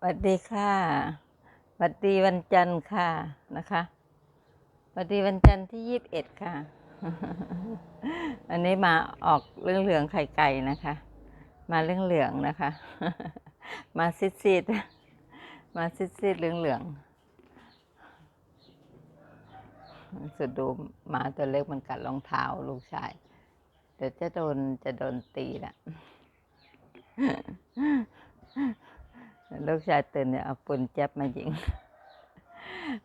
สวัสดีค่ะสวัสดีวันจันทร์ค่ะนะคะสวัสดีวันจันทร์ที่ยี่สิบเอ็ดค่ะ อันนี้มาออกเรื่องเหลืองไข่ไก่นะคะ มาเรื่องเหลืองนะคะ มาซิดซิดมาซิดซิดเหลืองเหลืองสุดดูหมาตัวเล็กมันกัดรองเท้าลูกชาย เดี๋ยวจะโดนจะโดนตีละ ลูกชายตื่นเนี่ยเอาปืนแจ๊บมายิง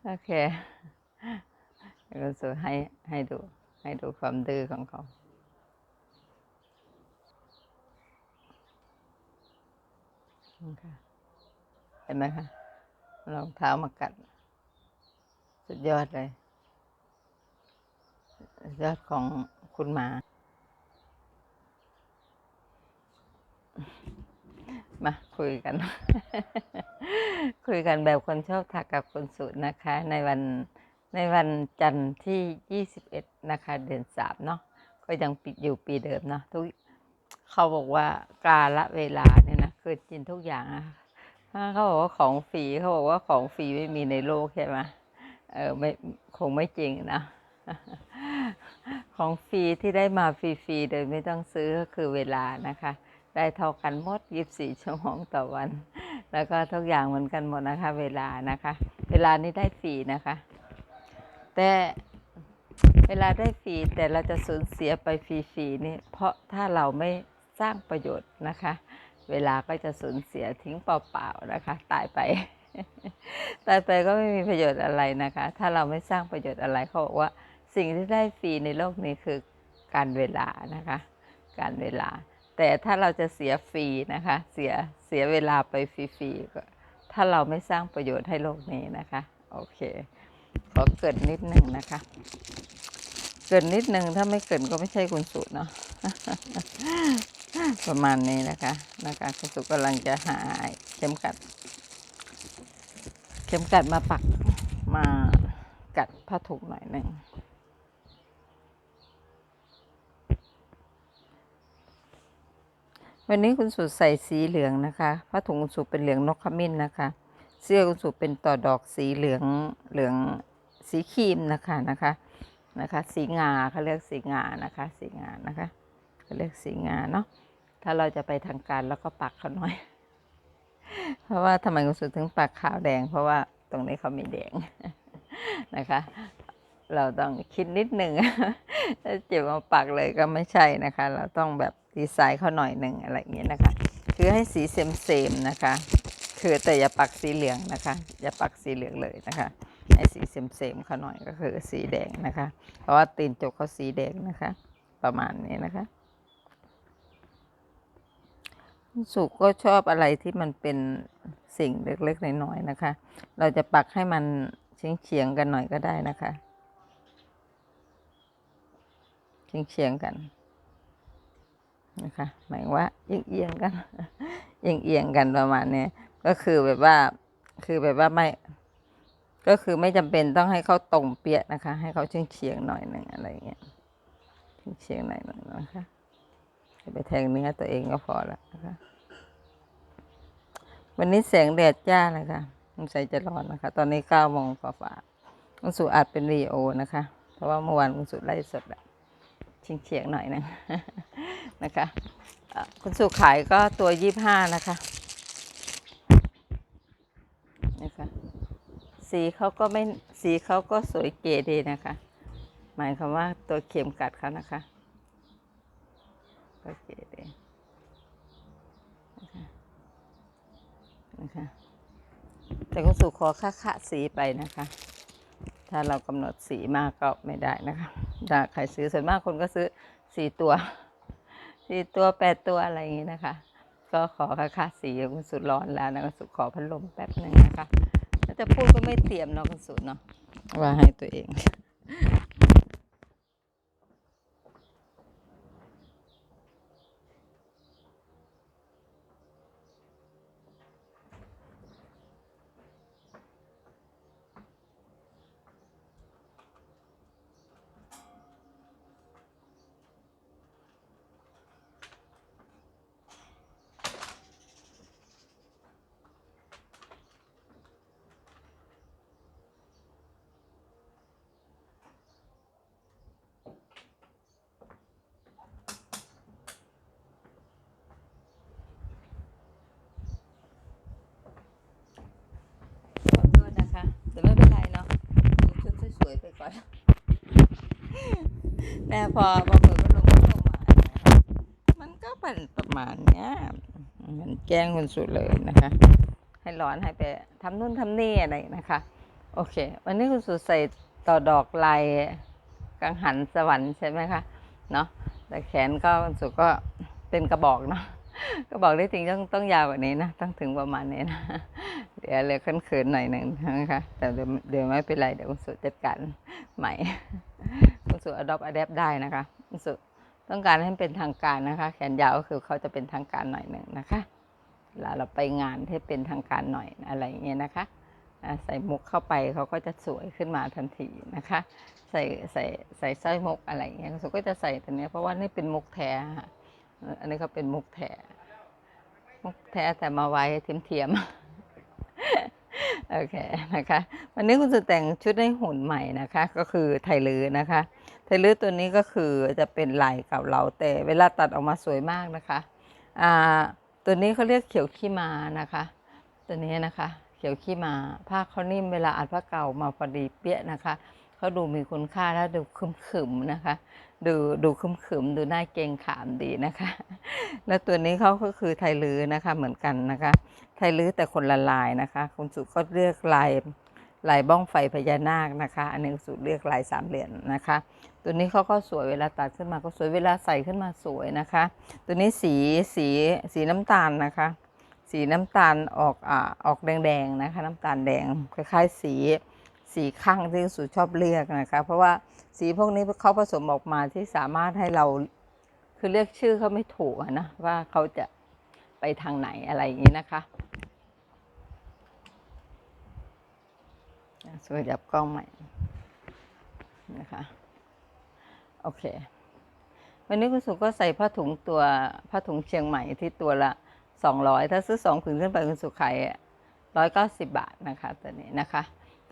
โอเคก็สูให้ให้ดู ให้ดูความดื้อของเขาเห็นไหมคะรองเท้ามากัด สุดยอดเลย สุดยอดของคุณหมา มาคุยกัน คุยกันแบบคนชอบถักกับคนสูตรนะคะ ในวันในวันจันทร์ที่ 21 นะคะ เดือนสามเนาะก็ยังปิดอยู่ปีเดิมเนาะทุกเขาบอกว่ากาละเวลาเนี่ยนะคือจินทุกอย่างอะเขาบอกว่าของฟรีเขาบอกว่าของฟรีไม่มีในโลกใช่ไหมเออไม่คงไม่จริงนะ ของฟรีที่ได้มาฟรีๆโดยไม่ต้องซื้อก็คือเวลานะคะ ได้เท่ากันหมด 24 ชั่วโมงต่อวัน แล้วก็ทุกอย่างเหมือนกันหมดนะคะ เวลานะคะ เวลานี้ได้ฟรีนะคะ แต่เวลาได้ฟรีแต่เราจะสูญเสียไปฟรีๆนี่เพราะถ้าเราไม่สร้างประโยชน์นะคะ เวลาก็จะสูญเสียทิ้งเปล่าๆนะคะ ตายไป ตายไปก็ไม่มีประโยชน์อะไรนะคะ ถ้าเราไม่สร้างประโยชน์อะไรเขาบอกว่าสิ่งที่ได้ฟรีในโลกนี้คือการเวลานะคะ การเวลา แต่ถ้าเราจะเสียฟรีนะคะ เสียเสียเวลาไปฟรีๆก็ถ้าเราไม่สร้างประโยชน์ให้โลกนี้นะคะ โอเค ขอเกิดนิดหนึ่งนะคะ เกิดนิดหนึ่งถ้าไม่เกิดก็ไม่ใช่คุณสุเนาะประมาณนี้นะคะนะคะคุณสุกำลังจะหายเข็มกัด เข็มกัดมาปักมากัดผ้าถุงหน่อยหนึ่ง วันนี้คุณสุใส่สีเหลืองนะคะผ้าถุงคุณสุเป็นเหลืองนกขมิ้นนะคะ เสื้อคุณสุเป็นต่อดอกสีเหลืองเหลืองสีครีมนะคะนะคะนะคะ สีงาเขาเรียกสีงานะคะ สีงานะคะเขาเรียกสีงาเนาะถ้าเราจะไปทางการแล้วก็ปักเขาหน่อย เพราะว่าทำไมคุณสุถึงปักขาวแดง เพราะว่าตรงนี้เขามีแดงนะคะ เราต้องคิดนิดหนึ่งถ้าเจ็บมาปักเลยก็ไม่ใช่นะคะ เราต้องแบบ ดีไซน์เขาหน่อยหนึ่งอะไรอย่างเงี้ยนะคะ คือให้สีเซมๆนะคะ คือแต่อย่าปักสีเหลืองนะคะ อย่าปักสีเหลืองเลยนะคะ ให้สีเซมๆเขาหน่อยก็คือสีแดงนะคะ เพราะว่าตีนจกเขาสีแดงนะคะ ประมาณนี้นะคะสุกก็ชอบอะไรที่มันเป็นสิ่งเล็กๆน้อยๆนะคะ เราจะปักให้มันเฉียงๆกันหน่อยก็ได้นะคะเฉียงๆกัน นะคะหมายว่าเอียงๆกันเอียงๆกันประมาณนี้ก็คือแบบว่าคือแบบว่าไม่ก็คือไม่จำเป็นต้องให้เขาตรงเปียะนะคะ ให้เขาเฉียงเฉียงๆหน่อยหนึ่งอะไรเงี้ยเฉียงๆหน่อยหนึ่งนะคะไปแทงเนื้อตัวเองก็พอละนะคะวันนี้แสงแดดจ้านะคะสงสัยจะร้อนนะคะ ตอนนี้เก้าโมงฝ่าๆคุณสุอัดเป็นวีโอนะคะ เพราะว่าเมื่อวานคุณสุไล่สดอะเฉียงเฉียงๆหน่อยหนึง นะคะคุณสุขายก็ตัวยี่ห้านะคะนะคะสีเขาก็ไม่สีเขาก็สวยเก๋ดีนะคะ หมายความว่าตัวเข็มกัดเขานะคะก็เก๋ดีนะคะนะคะแต่คุณสุขอค่าค่าสีไปนะคะถ้าเรากำหนดสีมากก็ไม่ได้นะคะถ้าใครซื้อส่วนมากคนก็ซื้อสี่ตัว สี่ตัวแปดตัวอะไรอย่างนี้นะคะ ก็ขอค่ะค่ะสีคุณสุดร้อนแล้วนะคุณสุดขอพัดลมแป๊บหนึ่งนะคะถ้าจะพูดก็ไม่เตรียมเนาะคุณสุดเนาะว่าให้ตัวเอง่อน แต่พอบางปิดพัลงลงมา มันก็เป็นประมาณเนี้ยมันแกล้งคนสุดเลยนะคะ ให้ร้อนให้ไปทำนู่นทำนี่อะไรนะคะ โอเค วันนี้คุณสุใส่ต่อดอกลายกังหันสวรรค์ใช่ไหมคะ เนาะแต่แขนก็คุณสุก็เป็นกระบอกเนาะ กระบอกได้จริงต้องต้องยาวกว่านี้นะ ต้องถึงประมาณนี้นะ เดี๋ยวเลยขึ้นเขินหน่อยหนึ่งนะคะ แต่เดี๋ยวเดี๋ยวไม่เป็นไร เดี๋ยวคุณสุจัดการใหม่ คุณสุด adopt adapt ได้นะคะ คุณสุต้องการให้เป็นทางการนะคะ แขนยาวก็คือเขาจะเป็นทางการหน่อยหนึ่งนะคะเวลาเราไปงานที่เป็นทางการหน่อยอะไรอย่างเงี้ยนะคะใส่มุกเข้าไปเขาก็จะสวยขึ้นมาทันทีนะคะ ใส่ใส่ใส่สร้อยมุกอะไรอย่างเงี้ยคุณสุก็จะใส่ตัวเนี้ยเพราะว่านี่เป็นมุกแท้ค่ะ อันนี้ก็เป็นมุกแท้มุกแท้แต่มาไว้เทียมเทมๆโอเคนะคะ วันนี้คุณสุดแต่งชุดให้หุ่นใหม่นะคะ ก็คือไทลือนะคะ ไทลือตัวนี้ก็คือจะเป็นลายเก่าเราแต่เวลาตัดออกมาสวยมากนะคะอ่าตัวนี้เขาเรียกเขียวขี้มานะคะ ตัวนี้นะคะ เขียวขี้มาผ้าเขานิ่มเวลาอัดผ้าเก่ามาพอดีเปี้ยนะคะเขาดูมีคุณค่าและดูคึมๆนะคะ ดูดูคึมขึมดูน่าเกงขามดีนะคะ แล้วตัวนี้เขาก็คือไทยลือนะคะเหมือนกันนะคะ ไทยลื้อแต่คนละลายนะคะ คุณสุก็เลือกลายลายบ้องไฟพญานาคนะคะ อันนี้คุณสุเลือกลายสามเหลี่ยมนะคะ ตัวนี้เขาก็สวยเวลาตัดขึ้นมาก็สวยเวลาใส่ขึ้นมาสวยนะคะ ตัวนี้สีสีสีน้ำตาลนะคะ สีน้ำตาลออกอ่าออกแดงๆนะคะ น้ำตาลแดงคล้ายๆสี สีข้างที่คุณสุชอบเลือกนะคะ เพราะว่าสีพวกนี้เขาผสมออกมาที่สามารถให้เราคือเรียกชื่อเขาไม่ถูกนะว่าเขาจะไปทางไหนอะไรอย่างนี้นะคะสวยจับกล้องใหม่นะคะโอเค วันนี้คุณสุก็ใส่ผ้าถุงตัวผ้าถุงเชียงใหม่ที่ตัวละสองร้อยถ้าซื้อสองผืนขึ้นไปคุณสุขายร้อยเก้าสิบบาทนะคะตัวนี้นะคะ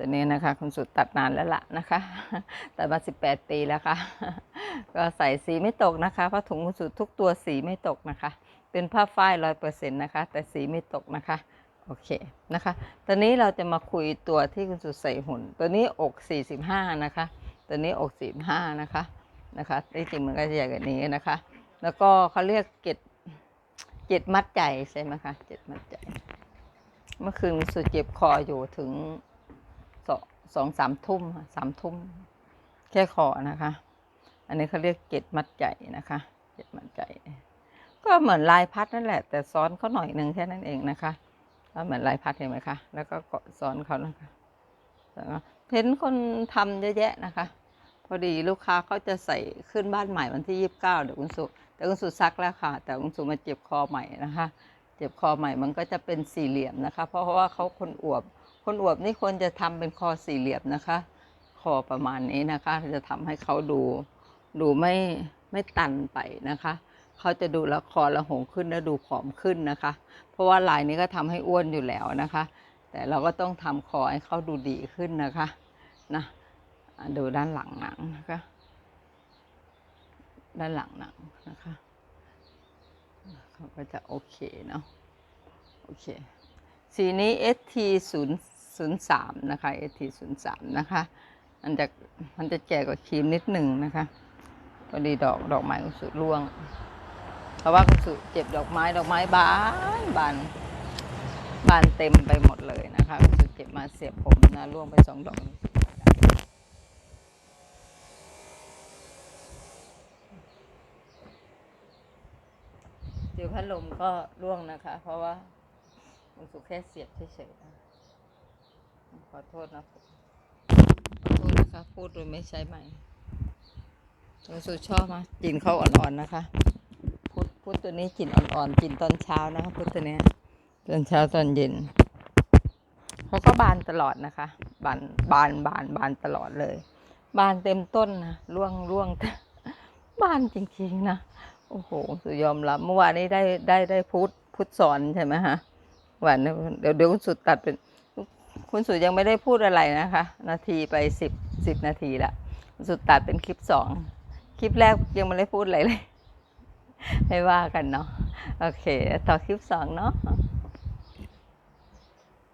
ตัวนี้นะคะ คุณสุดตัดนานแล้วล่ะนะคะ ตัดมาสิบแปดปีแล้วค่ะ ก็ใส่สีไม่ตกนะคะผ้าถุงคุณสุดทุกตัวสีไม่ตกนะคะ เป็นผ้าฝ้ายร้อยเปอร์เซ็นต์นะคะ แต่สีไม่ตกนะคะโอเคนะคะ ตอนนี้เราจะมาคุยตัวที่คุณสุดใส่หุ่น ตัวนี้อก 45 นะคะ ตัวนี้อก 45 นะคะ นะคะที่จริงมันก็จะใหญ่กว่านี้นะคะ แล้วก็เขาเรียกเก็ดเก็ดมัดใจใช่ไหมคะเก็ดมัดใจ เมื่อคืนคุณสุเจ็บคออยู่ถึง สองสามทุ่มสามทุ่มแค่คอนะคะ อันนี้เขาเรียกเกล็ดมัดใจนะคะเกล็ดมัดใจก็เหมือนลายพัดนั่นแหละ แต่ซ้อนเขาหน่อยหนึ่งแค่นั้นเองนะคะก็เหมือนลายพัดเห็นไหมคะ แล้วก็เกาะซ้อนเขานะคะแล้วเห็นคนทำเยอะแยะนะคะ พอดีลูกค้าเขาจะใส่ขึ้นบ้านใหม่วันที่ยี่สิบเก้าเดี๋ยวคุณสุแต่คุณสุซักแล้วค่ะ แต่คุณสุมาเจ็บคอใหม่นะคะ เจ็บคอใหม่มันก็จะเป็นสี่เหลี่ยมนะคะ เพราะว่าเขาคนอวบ คนอวบนี่ควรจะทำเป็นคอสี่เหลี่ยมนะคะ คอประมาณนี้นะคะ จะทำให้เขาดู ดูไม่ไม่ตันไปนะคะเขาจะดูละครละหงขึ้นและดูผอมขึ้นนะคะ เพราะว่าลายนี้ก็ทำให้อ้วนอยู่แล้วนะคะ แต่เราก็ต้องทำคอให้เขาดูดีขึ้นนะคะนะอะดูด้านหลังหนังนะคะ ด้านหลังหนังนะคะเขาก็จะโอเคเนาะโอเค สีนี้ ST 0 0 3 นะคะ ST 0 3 นะคะ มันจะมันจะแก่กว่าครีมนิดหนึ่งนะคะพอดีดอกดอกไม้กุสุร่วง เพราะว่ากุสุเจ็บดอกไม้ดอกไม้บานบานบานเต็มไปหมดเลยนะคะกุสุเจ็บมาเสียบผมนะร่วงไปสองดอกเดี๋ยวพัดลมก็ร่วงนะคะ เพราะว่ากุสุแค่เสียบเฉยๆ ขอโทษนะขอโทษนะคะ พูดโดยไม่ใช้ไม้กุสุชอบมากกลิ่นเขาอ่อนๆนะคะพุทพุทตัวนี้กลิ่นอ่อนๆกลิ่นตอนเช้านะคะพุทตัวเนี้ยตอนเช้าตอนเย็นเขาก็บานตลอดนะคะ บานบานบานบานตลอดเลย บานเต็มต้นนะร่วงร่วงบานจริงๆนะโอ้โหสุยอมรับเมื่อวานนี้ได้ได้ได้พุทพุทสอนใช่ไหมฮะวันนี้เดี๋ยวเดี๋ยวคุณสุดตัดเป็น คุณสุดยังไม่ได้พูดอะไรนะคะ นาทีไปสิบสิบนาทีละสุดตัดเป็นคลิปสองคลิปแรกยังไม่ได้พูดอะไรเลย ไม่ว่ากันเนาะโอเค ต่อคลิปสองเนาะ